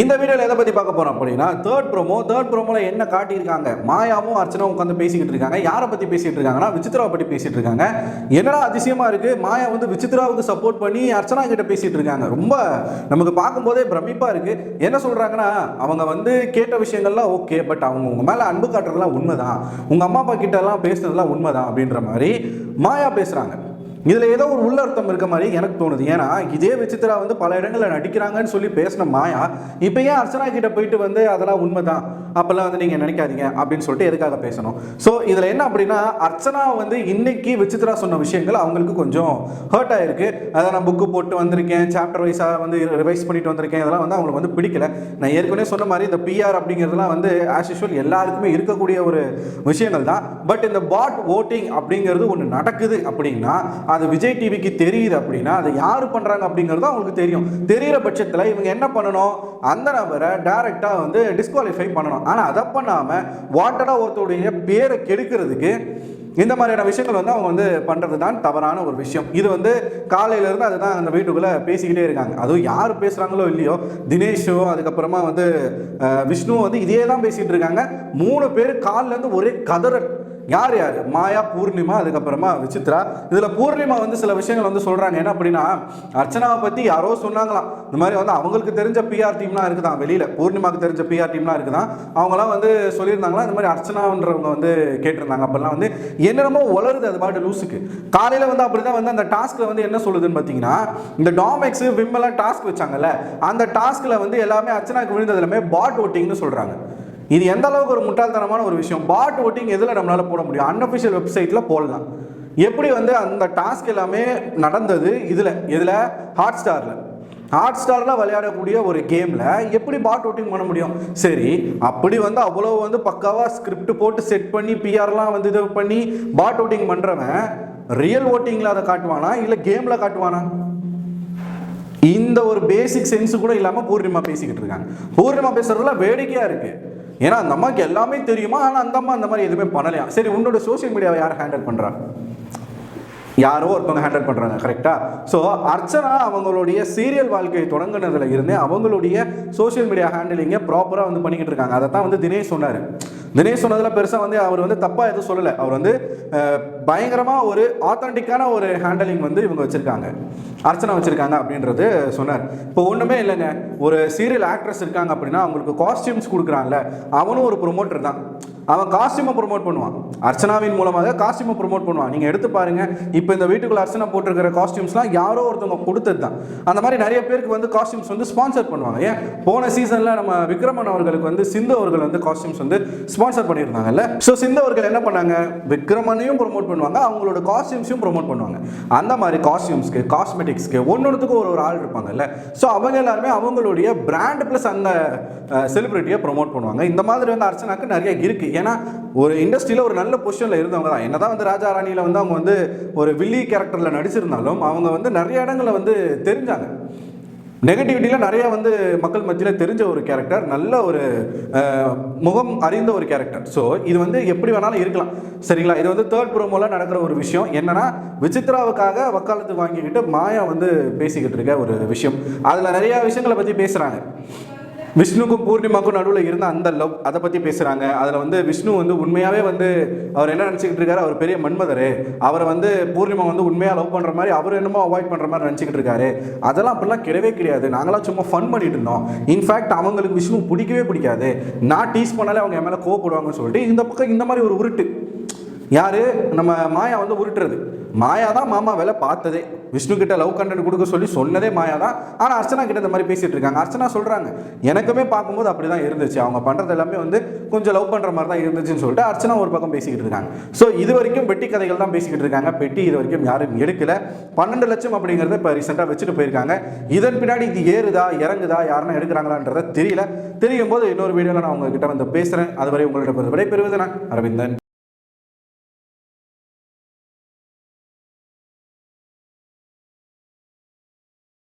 இந்த வீடியோவில் எதை பற்றி பார்க்க போகிறோம் அப்படின்னா தேர்ட் ப்ரோமோ தேர்ட் ப்ரோமோல என்ன காட்டியிருக்காங்க? மாயாவும் அர்ச்சனாவும் உட்காந்து பேசிக்கிட்டு இருக்காங்க. யாரை பற்றி பேசிகிட்டு இருக்காங்கன்னா விசித்ராவை பற்றி பேசிகிட்டு இருக்காங்க. என்னடா அதிசயமாக இருக்குது மாயா வந்து விசித்ராவுக்கு சப்போர்ட் பண்ணி அர்ச்சனா கிட்ட பேசிகிட்டு இருக்காங்க. ரொம்ப நமக்கு பார்க்கும்போதே பிரமிப்பாக இருக்குது என்ன சொல்கிறாங்கன்னா அவங்க வந்து கேட்ட விஷயங்கள்லாம் ஓகே பட் அவங்க உங்கள் மேலே அன்பு காட்டுறதுலாம் உண்மைதான். உங்கள் அம்மா அப்பா கிட்டலாம் எல்லாம் பேசுனதுலாம் உண்மைதான் அப்படின்ற மாதிரி மாயா பேசுகிறாங்க இதில் ஏதோ ஒரு உள்ளர்த்தம் இருக்க மாதிரி எனக்கு தோணுது. ஏன்னா இதே விசித்ரா வந்து பல இடங்களில் நடிக்கிறாங்கன்னு சொல்லி பேசின மாயா இப்போ ஏன் அர்ச்சனா கிட்ட போயிட்டு வந்து அதெல்லாம் உண்மைதான்? அப்போல்லாம் வந்து நீங்கள் நினைக்காதீங்க அப்படின்னு சொல்லிட்டு எதுக்காக பேசணும்? ஸோ இதில் என்ன அப்படின்னா அர்ச்சனா வந்து இன்னைக்கு விசித்ரா சொன்ன விஷயங்கள் அவங்களுக்கு கொஞ்சம் ஹர்ட் ஆயிருக்கு. அதை நான் புக்கு போட்டு வந்திருக்கேன் சாப்டர் வைஸாக வந்து ரிவைஸ் பண்ணிட்டு வந்திருக்கேன். இதெல்லாம் வந்து அவங்களுக்கு வந்து பிடிக்கல. நான் ஏற்கனவே சொன்ன மாதிரி இந்த பிஆர் அப்படிங்கிறதுலாம் வந்து ஆஸ் யூஷுவல் எல்லாருக்குமே இருக்கக்கூடிய ஒரு விஷயங்கள் தான். பட் இந்த பாட் ஓட்டிங் அப்படிங்கிறது ஒன்று நடக்குது அப்படின்னா அது விஜய் டிவிக்கு தெரியுது அப்படின்னா அதை யார் பண்ணுறாங்க அப்படிங்கிறது அவங்களுக்கு தெரியும். தெரியிற பட்சத்தில் இவங்க என்ன பண்ணணும்? அந்த நபரை டேரெக்டாக வந்து டிஸ்குவாலிஃபை பண்ணணும். ஆனால் அதை பண்ணாமல் வாண்டடாக ஒருத்தருடைய பேரை கெடுக்கிறதுக்கு இந்த மாதிரியான விஷயங்கள் வந்து அவங்க வந்து பண்ணுறது தான் தவறான ஒரு விஷயம். இது வந்து காலையிலேருந்து அதுதான் அந்த வீட்டுக்குள்ளே பேசிக்கிட்டே இருக்காங்க. அதுவும் யார் பேசுகிறாங்களோ இல்லையோ தினேஷோ அதுக்கப்புறமா வந்து விஷ்ணுவும் வந்து இதே தான் பேசிகிட்டு இருக்காங்க. மூணு பேர் காலிலேருந்து ஒரே கதறல் யார் யார்? மாயா பூர்ணிமா அதுக்கப்புறமா விசித்ரா இதில் பூர்ணிமா வந்து சில விஷயங்கள் வந்து சொல்கிறாங்க என்ன அப்படின்னா அர்ச்சனாவை பற்றி யாரோ சொன்னாங்களாம். இந்த மாதிரி வந்து அவங்களுக்கு தெரிஞ்ச பிஆர் டீம்லாம் இருக்குதான். வெளியில் பூர்ணிமாவுக்கு தெரிஞ்ச பிஆர் டீம்லாம் இருக்குதான். அவங்களாம் வந்து சொல்லியிருந்தாங்களா? இந்த மாதிரி அர்ச்சனான்றவங்க வந்து கேட்டிருந்தாங்க. அப்போல்லாம் வந்து என்னென்னமோ வளருது அது பாட்டு லூஸுக்கு காலையில் வந்து அப்படி தான் வந்து அந்த டாஸ்க்கில் வந்து என்ன சொல்லுதுன்னு பார்த்தீங்கன்னா இந்த டாமெக்ஸ் விம்மெல்லாம் டாஸ்க் வச்சாங்கல்ல அந்த டாஸ்கில் வந்து எல்லாமே அர்ச்சனாக்கு விழுந்தது எல்லாமே பாட் ஓட்டிங்னு சொல்கிறாங்க இது எந்த அளவுக்கு ஒரு முட்டாள்தனமான ஒரு விஷயம்? பாட் ஓட்டிங் எதில் நம்மளால் போட முடியும்? அன்அஃபிஷியல் வெப்சைட்டில் போடலாம். எப்படி வந்து அந்த டாஸ்க் எல்லாமே நடந்தது இதில்? இதில் ஹாட் ஸ்டாரில் ஹாட் ஸ்டாரில் விளையாடக்கூடிய ஒரு கேமில் எப்படி பாட் ஓட்டிங் பண்ண முடியும்? சரி அப்படி வந்து அவ்வளோ வந்து பக்காவாக ஸ்கிரிப்ட் போட்டு செட் பண்ணி பிஆர்லாம் வந்து இது பண்ணி பாட் ஓட்டிங் பண்ணுறவன் ரியல் ஓட்டிங்கில் அதை காட்டுவானா? இல்லை கேமில் காட்டுவானா? இந்த ஒரு பேசிக் சென்ஸ் கூட இல்லாமல் பூர்ணிமா பேசிக்கிட்டு இருக்காங்க. பூர்ணிமா பேசுறதுல வேடிக்கையாக இருக்குது ஏன்னா அந்த அம்மாவுக்கு எல்லாமே தெரியுமா? ஆனால் அந்த அம்மா அந்த மாதிரி எதுவுமே பண்ணலையா? சரி உன்னோட சோஷியல் மீடியாவை யார் ஹேண்டில் பண்ணுறா யாரோ ஒருத்தவங்க ஹேண்டில் பண்ணுறாங்க கரெக்டாக ஸோ அர்ச்சனா அவங்களுடைய சீரியல் வாழ்க்கையை தொடங்கினதுல இருந்தே அவங்களுடைய சோஷியல் மீடியா ஹேண்டிலிங்கை ப்ராப்பராக வந்து பண்ணிக்கிட்டு இருக்காங்க. அதை தான் வந்து தினேஷ் சொன்னார். தினேஷ் சொன்னதில் பெருசாக வந்து அவர் வந்து தப்பாக எதுவும் சொல்லலை. அவர் வந்து பயங்கரமாக ஒரு ஆத்தென்டிக்கான ஒரு ஹேண்டலிங் வந்து இவங்க வச்சுருக்காங்க. அர்ச்சனை வச்சுருக்காங்க அப்படின்றது சொன்னார். இப்போ ஒன்றுமே இல்லைங்க. ஒரு சீரியல் ஆக்ட்ரஸ் இருக்காங்க அப்படின்னா அவங்களுக்கு காஸ்டியூம்ஸ் கொடுக்குறான்ல. அவனும் ஒரு ப்ரொமோட்டர் தான். அவன் காஸ்டியூமை ப்ரொமோட் பண்ணுவான். அர்ச்சனாவின் மூலமாக காஸ்டியூமை ப்ரொமோட் பண்ணுவான். நீங்கள் எடுத்து பாருங்க. இப்போ இந்த வீட்டுக்குள்ள அர்ச்சனா போட்டிருக்கிற காஸ்டியூம்ஸ்லாம் யாரோ ஒருத்தவங்க கொடுத்தது தான். அந்த மாதிரி நிறைய பேருக்கு வந்து காஸ்டியூம்ஸ் வந்து ஸ்பான்சர் பண்ணுவாங்க. ஏன்? போன சீசனில் நம்ம விக்ரமன் அவர்களுக்கு வந்து சிந்து அவர்கள் வந்து காஸ்டியூம்ஸ் வந்து ஸ்பான்சர் பண்ணியிருந்தாங்கல்ல? ஸோ சிந்து அவர்கள் என்ன பண்ணாங்க? விக்ரமனையும் ப்ரொமோட் பண்ணுவாங்க. அவங்களோட காஸ்டியூம்ஸையும் ப்ரொமோட் பண்ணுவாங்க. அந்த மாதிரி காஸ்டியூம்ஸ்க்கு காஸ்மெட்டிக்ஸ்க்கு ஒன்னொன்றுத்துக்கும் ஒரு ஒரு ஆள் இருப்பாங்கல்ல? ஸோ அவங்க எல்லாருமே அவங்களுடைய பிராண்ட் ப்ளஸ் அந்த செலிபிரிட்டியை ப்ரொமோட் பண்ணுவாங்க. இந்த மாதிரி வந்து அர்ச்சனாக்கு நிறைய இருக்குது ஏன்னா ஒரு இண்டஸ்ட்ரியில் ஒரு நல்ல பொசிஷனில் இருந்தவங்க தான். என்னதான் வந்து ராஜா ராணியில் வந்து அவங்க வந்து ஒரு வில்லி கேரக்டரில் நடிச்சிருந்தாலும் அவங்க வந்து நிறைய இடங்களில் வந்து தெரிஞ்சாங்க. நெகட்டிவிட்டியில் நிறையா வந்து மக்கள் மத்தியில் தெரிஞ்ச ஒரு கேரக்டர் நல்ல ஒரு முகம் அறிந்த ஒரு கேரக்டர் ஸோ இது வந்து எப்படி வேணாலும் இருக்கலாம். சரிங்களா? இது வந்து தேர்ட் ப்ரோமோல நடக்கிற ஒரு விஷயம். என்னன்னா விசித்ராவுக்காக வக்காலத்து வாங்கிக்கிட்டு மாயா வந்து பேசிக்கிட்டு இருக்க ஒரு விஷயம். அதில் நிறையா விஷயங்களை பற்றி பேசுகிறாங்க விஷ்ணுக்கும் பூர்ணிமாக்கும் நடுவில் இருந்த அந்த லவ் அதை பற்றி பேசுகிறாங்க அதில் வந்து விஷ்ணு வந்து உண்மையாகவே வந்து அவர் என்ன நினச்சிக்கிட்டு இருக்காரு? அவர் பெரிய மன்மதர். அவரை வந்து பூர்ணிமா வந்து உண்மையாக லவ் பண்ணுற மாதிரி அவர் என்னமோ அவாய்ட் பண்ணுற மாதிரி நினச்சிக்கிட்டு இருக்காரு. அதெல்லாம் அப்படிலாம் கிடையவே கிடையாது. நாங்களாம் சும்மா ஃபன் பண்ணிட்டு இருந்தோம். இன்ஃபேக்ட் அவங்களுக்கு விஷ்ணு பிடிக்கவே பிடிக்காது. நான் டீஸ் பண்ணாலே அவங்க என் மேலே கோவப்படுவாங்கன்னு சொல்லிட்டு இந்த பக்கம் இந்த மாதிரி ஒரு உருட்டு. யார்? நம்ம மாயா வந்து உருட்டுறது. மாயா தான் மாமா வேலை பார்த்ததே. விஷ்ணு கிட்ட லவ் கண்டென்ட் கொடுக்க சொல்லி சொன்னதே மாயா தான் ஆனால் அர்ச்சனா கிட்ட இந்த மாதிரி பேசிட்டு இருக்காங்க. அர்ச்சனா சொல்கிறாங்க எனக்குமே பார்க்கும்போது அப்படி தான் இருந்துச்சு. அவங்க பண்ணுறது எல்லாமே வந்து கொஞ்சம் லவ் பண்ணுற மாதிரி தான் இருந்துச்சுன்னு சொல்லிட்டு அர்ச்சனா ஒரு பக்கம் பேசிக்கிட்டு இருக்காங்க. ஸோ இது வரைக்கும் பெட்டி கதைகள் தான் பேசிக்கிட்டு இருக்காங்க. பெட்டி இது வரைக்கும் யாரும் எடுக்கல. பன்னெண்டு லட்சம் அப்படிங்கிறத இப்போ ரீசெண்டாக வச்சுட்டு போயிருக்காங்க. இதன் பின்னாடி இது ஏறுதா இறங்குதா யாருன்னா எடுக்கிறாங்களான்றத தெரியல. தெரியும் போது இன்னொரு வீடியோவில் நான் உங்ககிட்ட வந்து பேசுகிறேன் அதுவரை உங்கள்கிட்ட விடைபெறுவது நான் அரவிந்தன்.